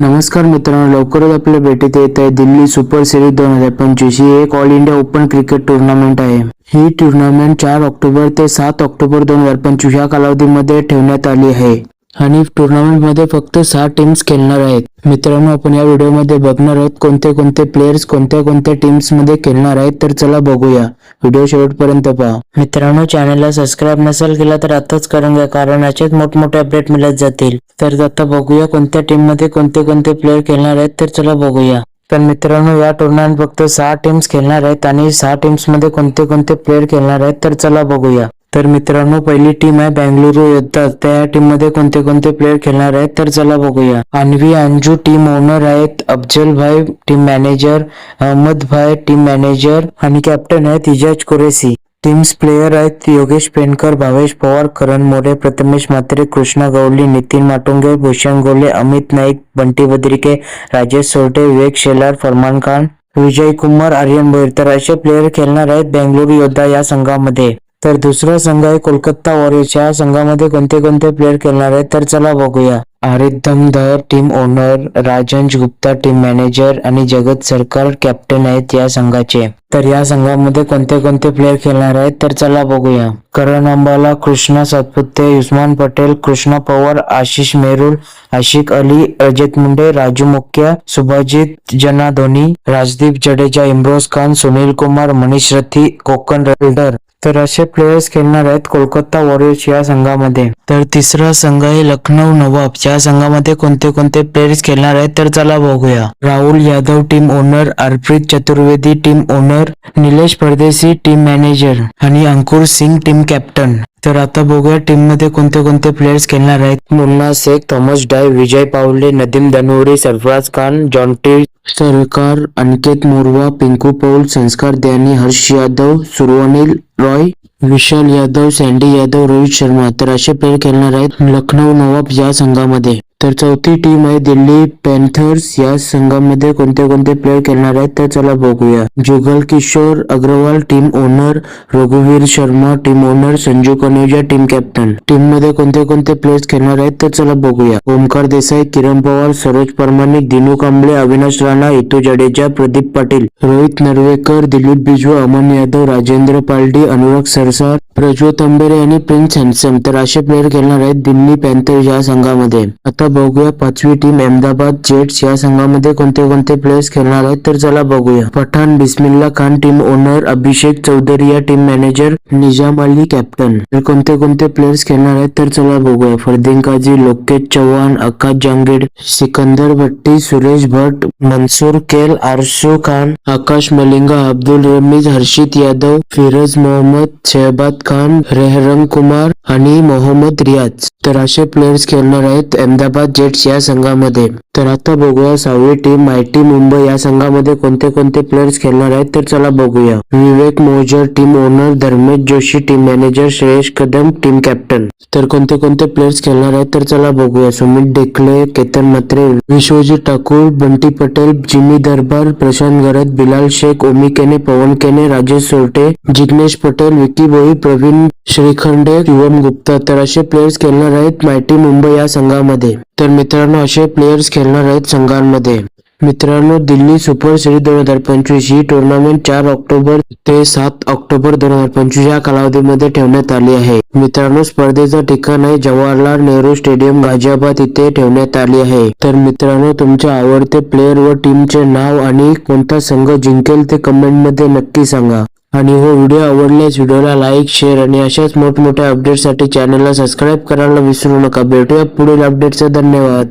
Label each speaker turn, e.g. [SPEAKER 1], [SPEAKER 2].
[SPEAKER 1] नमस्कार मित्रांनो लवकरच आपल्या भेटीत येत आहे दिल्ली सुपर सिरीज दोन हजार पंचवीस. ही एक all India open cricket tournament आहे. ही टुर्नामेंट चार ऑक्टोबर ते सात ऑक्टोबर दोन हजार पंचवीस या कालावधीमध्ये ठेवण्यात आली आहे. आणि टुर्नामेंटमध्ये फक्त सहा टीम्स खेळणार आहेत. मित्रांनो आपण या व्हिडिओमध्ये बघणार आहोत कोणते कोणते प्लेयर्स कोणत्या कोणत्या टीम्समध्ये खेळणार आहेत तर चला बघूया. व्हिडिओ शेवटपर्यंत पहा. मित्रांनो चॅनलला सबस्क्राईब नसेल केला तर आताच करून घ्या कारण याचेच मोठमोठे अपडेट मिळत जातील. तर आता बघूया कोणत्या टीममध्ये कोणते कोणते प्लेयर खेळणार आहेत तर चला बघूया. तर मित्रांनो या टुर्नामेंट फक्त सहा टीम्स खेळणार आहेत आणि सहा टीम्समध्ये कोणते कोणते प्लेयर खेळणार आहेत तर चला बघूया. तर मित्रांनो पहिली टीम आहे बँगळुरू योद्धा. त्या टीममध्ये कोणते कोणते प्लेयर खेळणार आहेत तर चला बघूया. अन्वी अंजू टीम ओनर आहेत अफजल भाई टीम मॅनेजर अहमद भाई टीम मॅनेजर आणि कॅप्टन आहेत इजाज कुरेसी टीम्स प्लेयर आहेत योगेश पेनकर भावेश पवार करण मोरे प्रथमेश म्हात्रे कृष्णा गवली नितीन माटुंगे भूषण गोले अमित नाईक बंटी बद्रिके राजेश सोरटे विवेक शेलार फरमान खान विजय कुमार आर्यन भोईर तर असे प्लेयर खेळणार आहेत बेंगळुरू योद्धा या संघामध्ये. तर दुसरा संघ आहे कोलकाता वॉरियर्स. या संघामध्ये कोणते कोणते प्लेयर खेळणार आहेत तर चला बघूया. Arif Dhar team owner Rajansh Gupta team manager आणि जगत सरकार कॅप्टन आहेत या संघाचे. तर या संघामध्ये कोणते कोणते प्लेयर खेळणार आहेत तर चला बघूया. करण अंबाला कृष्णा सातपुते युस्मान पटेल कृष्णा पवार आशिष मेरुल आशिक अली अजित मुंडे राजू मुख्या सुभाजित जना धोनी राजदीप जडेजा इम्रोज खान सुनील कुमार मनीष रथी कोकण रेल्डर तर असे प्लेयर्स खेळणार आहेत कोलकाता वॉरियर्स या संघामध्ये. तर तिसरा संघ आहे लखनौ नवाब. या संघामध्ये कोणते कोणते प्लेयर्स खेळणार आहेत तर चला बघूया. Rahul Yadav team owner Arpit Chaturvedi team owner Nilesh Pardeshi team manager आणि अंकुर सिंग टीम कॅप्टन तर आता बघूया टीममध्ये कोणते कोणते प्लेयर्स खेळणार आहेत. Munna Shaikh Thomas Dye Vijay Pawale Nadeem Dhanwari Sarfaraz Khan Jonty Sarkar Aniket Morwa Pinku Paul Sanskar Dyani Harsh Yadav Survanil Roy Vishal Yadav Sandy Yadav Rohit Sharma. तर असे प्लेयर खेळणार आहेत लखनौ नवाब या संघामध्ये. तर चौथी टीम आहे दिल्ली पॅन्थर्स या संघामध्ये कोणते कोणते प्लेयर खेळणार आहेत तर चला बघूया. जुगल किशोर अग्रवाल टीम ओनर रघुवीर Sharma team owner Sanju Kaneja team captain टीममध्ये कोणते कोणते प्लेयर्स खेळणार आहेत तर चला बघूया. ओमकार देसाई किरण पवार सरोज परमानिक दिनू कांबळे अविनाश राणा इतू जडेजा प्रदीप पाटील. रोहित नर्वेकर दिलीप बिजू अमन यादव राजेंद्र पालडी अनुराग सरसार प्रज्वल अंबेरे आणि प्रिन्स हॅन्सम तर असे प्लेयर खेळणार आहेत दिल्ली पॅन्थर्स या संघामध्ये. आता बघूया. पाचवी टीम अहमदाबाद जेट्स या संघामध्ये कोणते कोणते प्लेयर्स खेळणार आहेत तर चला बघूया. पठाण बिस्मिल्ला खान टीम ओनर अभिषेक चौधरी या team manager Nizam Ali captain तर कोणते कोणते प्लेयर्स खेळणार आहेत तर चला बघूया. फरदीन काझी लोकेश चव्हाण आकाश जांगेड सिकंदर भट्टी सुरेश भट मनसूर केल आरशो खान आकाश मलिंगा अब्दुल रमीज हर्षित यादव फिरोज मोहम्मद शहबाद खान रेहरंग कुमार आणि मोहम्मद रियाज. तर असे प्लेयर्स खेळणार आहेत अहमदाबाद जेट्स या संघामध्ये. तर आता बघूया सहावी टीम आयटी मुंबई या संघामध्ये कोणते कोणते प्लेयर्स खेळणार आहेत तर चला बघूया. Vivek Mojar team owner Dharmesh Joshi team manager Shreyash Kadam team captain तर कोणते कोणते प्लेयर्स खेळणार आहेत तर चला बघूया. सुमित डेकले केतन मत्रे विश्वजित ठाकूर बंटी पटेल जिमी दरबार प्रशांत गरत बिलाल शेख ओमी केने पवन केने राजेश सोरटे जिग्नेश पटेल विकी भोई प्रवीण श्रीखंडे शिवम गुप्ता तर असे प्लेयर्स खेळणार आहेत मायटी मुंबई या संघामध्ये. तर मित्रांनो असे प्लेयर्स खेळणार आहेत संघांमध्ये. मित्रांनो दिल्ली सुपर सिरीज दोन हजार पंचवीस ही टुर्नामेंट चार ऑक्टोबर ते सात ऑक्टोबर दोन हजार पंचवीस या कालावधीमध्ये ठेवण्यात आली आहे. मित्रांनो स्पर्धेचं ठिकाण आहे जवाहरलाल नेहरू स्टेडियम गाझियाबाद इथे ठेवण्यात आली आहे. तर मित्रांनो तुमचे आवडते प्लेयर व टीमचे नाव आणि कोणता संघ जिंकेल ते कमेंटमध्ये नक्की सांगा. आणि हो व्हिडिओ आवडल्यास व्हिडिओला लाईक शेअर आणि अशाच मोठमोठ्या अपडेटसाठी चॅनलला सबस्क्राईब करायला विसरू नका. भेटूया पुढील अपडेटचं धन्यवाद.